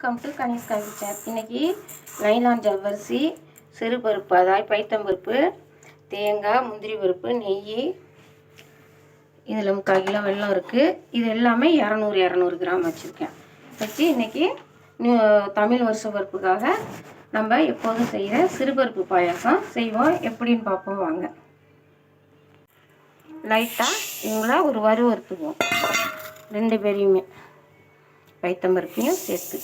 Welcome to Kanishka kitchen இன்றைக்கி லைலான் ஜவ்வரிசி சிறுபருப்பு அதாவது பைத்தம்பருப்பு தேங்காய் முந்திரி பருப்பு நெய் இதில் முக்கால் கிலோ வெள்ளம் இருக்குது இது எல்லாமே இரநூறு இரநூறு கிராம் வச்சுருக்கேன். வச்சு இன்றைக்கி தமிழ் வருஷ பருப்புக்காக நம்ம எப்போதும் செய்கிற சிறுபருப்பு பாயாசம் செய்வோம். எப்படின்னு பார்ப்போம் வாங்க. லைட்டாக இவங்கள ஒரு வறுவறுத்துக்குவோம். ரெண்டு பேரையுமே. பைத்தம்பருப்பையும் சேர்த்து.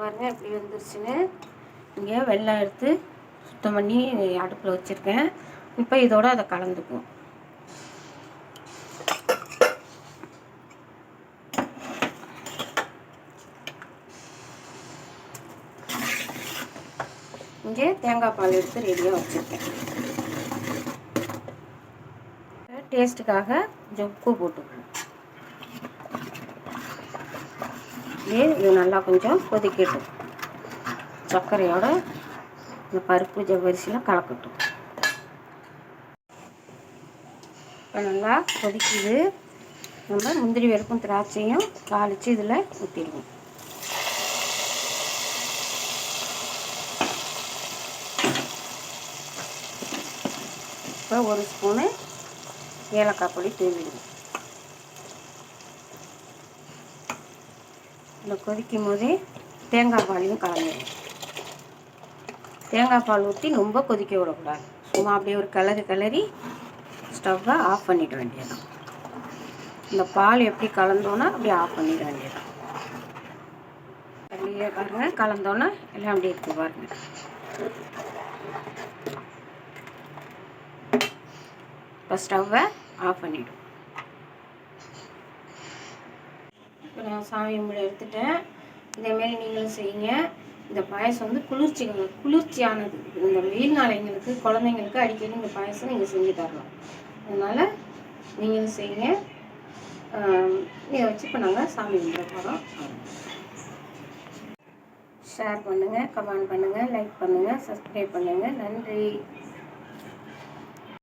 பாருங்க எப்படி வந்துருச்சுன்னு இங்கே வெள்ளம் எடுத்து சுத்தம் பண்ணி அடுப்பில் வச்சுருக்கேன். இப்போ இதோட அதை கலந்துக்கும் இங்கே தேங்காய் பால் எடுத்து ரெடியாக வச்சுருக்கேன். டேஸ்ட்டுக்காக கொஞ்சம் உப்பு போட்டுக்கணும். இதே இது நல்லா கொஞ்சம் கொதிக்கட்டும். சர்க்கரையோட இந்த பருப்பு ஜவ்வரிசிலாம் கலக்கட்டும். இப்போ நல்லா கொதிக்குது. நம்ம முந்திரி வெறுப்பும் திராட்சையும் தாளித்து இதில் ஊற்றிடுவோம் இப்போ ஒரு ஸ்பூனு ஏலக்காய் பொடி தூவிடுவோம். இந்த கொதிக்கும் போதே தேங்காய் பாலையும் கலந்துடுவோம் தேங்காய் பால் ஊற்றி ரொம்ப கொதிக்க விடக்கூடாது. சும்மா அப்படியே ஒரு கிளறி கிளறி ஸ்டவ்வை ஆஃப் பண்ணிட வேண்டியதான் இந்த பால் எப்படி கலந்தோன்னா அப்படியே ஆஃப் பண்ணிட வேண்டியதான் அப்படியே பாருங்கள் கலந்தோன்னா எல்லாம் அப்படியே இருக்கு பாருங்கள் ஸ்டவ்வை ஆஃப் பண்ணிவிடும் இப்போ நான் சாமி கும்பிட எடுத்துட்டேன். இதேமாரி நீங்களும் செய்யுங்க. இந்த பாயசம் வந்து குளிர்ச்சி குளிர்ச்சியானது. இந்த வெயில் நாளைங்களுக்கு குழந்தைங்களுக்கு அடிக்கடி இந்த பாயசம் நீங்கள் செஞ்சு தரலாம். அதனால் நீங்களும் செய்யுங்க. இதை வச்சு இப்போ நாங்கள் சாமி கும்பிட போகிறோம் ஷேர் பண்ணுங்கள் கமெண்ட் பண்ணுங்கள் லைக் பண்ணுங்கள் சப்ஸ்கிரைப் பண்ணுங்கள் நன்றி.